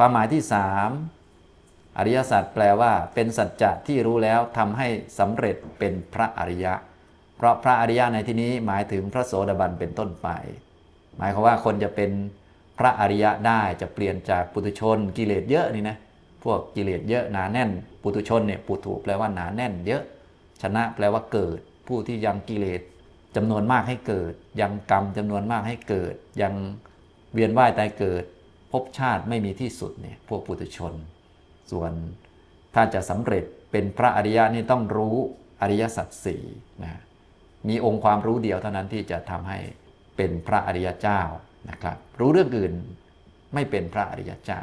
ความหมายที่สามอริยสัจแปลว่า เป็นสัจจะที่รู้แล้วทำให้สำเร็จเป็นพระอริยะ เพราะพระอริยะในที่นี้หมายถึงพระโสดาบันเป็นต้นไป หมายความว่าคนจะเป็นพระอริยะได้จะเปลี่ยนจากปุถุชนกิเลสเยอะนี่นะพวกกิเลสเยอะหนาแน่น ปุถุชนเนี่ยปุถุแปลว่าหนาแน่นเยอะ ชนะแปลว่าเกิด ผู้ที่ยังกิเลสจำนวนมากให้เกิด ยังกรรมจำนวนมากให้เกิด ยังเวียนว่ายตายเกิด ภพชาติไม่มีที่สุดเนี่ยพวกปุถุชน ส่วนถ้าจะสำเร็จเป็นพระอริยะนี่ต้องรู้อริยสัจสี่นะมีองค์ความรู้เดียวเท่านั้นที่จะทำให้เป็นพระอริยเจ้านะครับ รู้เรื่องอื่นไม่เป็นพระอริยเจ้า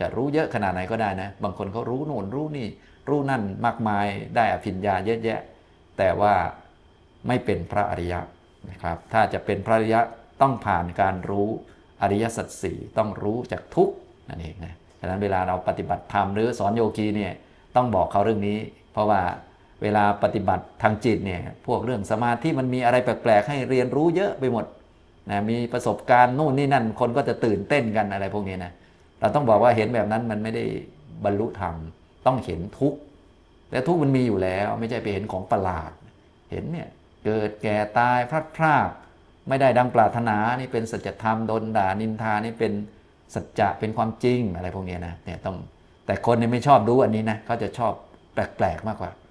จะรู้เยอะขนาดไหนก็ได้นะ บางคนเขารู้โน่นรู้นี่ รู้นั่นมากมายได้อภิญญาเยอะแยะ แต่ว่าไม่เป็นพระอริยะนะครับ ถ้าจะเป็นพระอริยะต้องผ่านการรู้ อริยสัจสี่ต้องรู้จากทุกนั่นเองนะฉะนั้นเวลาเราปฏิบัติธรรมหรือสอนโยคีเนี่ยต้องบอกเขาเรื่องนี้ เพราะว่าเวลาปฏิบัติทางจิตเนี่ยพวกเรื่องสมาธิมันมีอะไรแปลกๆ ให้เรียนรู้เยอะไปหมดนะมีประสบการณ์นู่นนี่นั่นคนก็จะตื่นเต้นกันอะไรพวกนี้นะเราต้องบอกว่าเห็นแบบนั้นมันไม่ได้บรรลุธรรมต้องเห็นทุกข์และทุกข์มันมีอยู่แล้ว ไม่ใช่ไปเห็นของประหลาด เห็นเนี่ยเกิดแก่ตายพลัดพราก ไม่ได้ดังปรารถนานี่เป็นสัจธรรมโดนด่านินทานี่เป็นสัจจะเป็นความจริงอะไรพวกนี้นะเนี่ยต้องแต่คนเนี่ยไม่ชอบรู้อันนี้นะเขาจะชอบแปลกๆมากกว่า